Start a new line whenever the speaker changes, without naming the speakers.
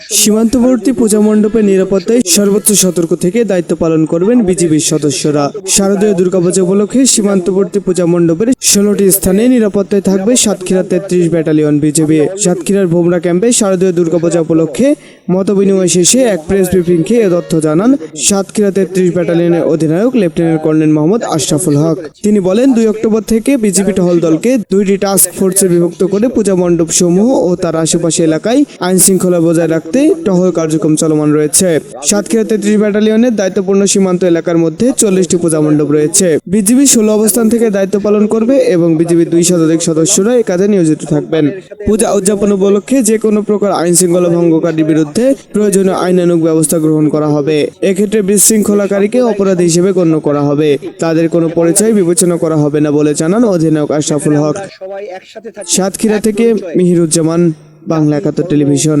সীমান্তবর্তী পূজা মণ্ডপের নিরাপত্তায় সর্বোচ্চ সতর্ক থেকে দায়িত্ব পালন করবেন বিজিবির সদস্যরা। শারদীয় দুর্গাপূজা উপলক্ষে সীমান্তবর্তী পূজা মণ্ডপের ষোলোটি স্থানে নিরাপত্তায় থাকবে সাতক্ষীরা তেত্রিশ ব্যাটালিয়ন বিজিবি। সাতক্ষীরার ভোমরা ক্যাম্পে শারদীয় দুর্গাপূজা উপলক্ষে মতবিনিময় শেষে এক প্রেস ব্রিফিংকে এ তথ্য জানান সাতক্ষীরা তেত্রিশ ব্যাটালিয়নের অধিনায়ক, লেফটেন্যান্ট কর্নেল মোহাম্মদ আশরাফুল হক। তিনি বলেন, দুই অক্টোবর থেকে বিজিবি টহল দলকে দুইটি টাস্ক ফোর্সে বিভক্ত করে পূজা মণ্ডপ সমূহ ও তার আশেপাশে এলাকায় আইন শৃঙ্খলা বজায় রাখতে টহল কার্যক্রম চলমান রয়েছে। সাতক্ষীরা তেত্রিশ ব্যাটালিয়নের দায়িত্বপূর্ণ সীমান্ত এলাকার মধ্যে চল্লিশটি পূজা মণ্ডপ রয়েছে। বিজিবি ষোলো অবস্থান থেকে দায়িত্ব পালন করবে এবং বিজিবির দুই শতাধিক সদস্যরা এ কাজে নিয়োজিত থাকবেন। পূজা উদযাপন উপলক্ষে যে কোনো প্রকার আইন শৃঙ্খলা ভঙ্গকারীর বিরুদ্ধে প্রয়োজনীয় আইনানুগ ব্যবস্থা গ্রহণ করা হবে। এক্ষেত্রে বিশৃঙ্খলাকারীকে অপরাধী হিসেবে গণ্য করা হবে। তাদের কোনো পরিচয় বিবেচনা করা হবে না বলে জানান অধিনায়ক আশরাফুল হক। সাতক্ষীরা থেকে মিহিরুজ্জামান, বাংলা একাত্তর টেলিভিশন।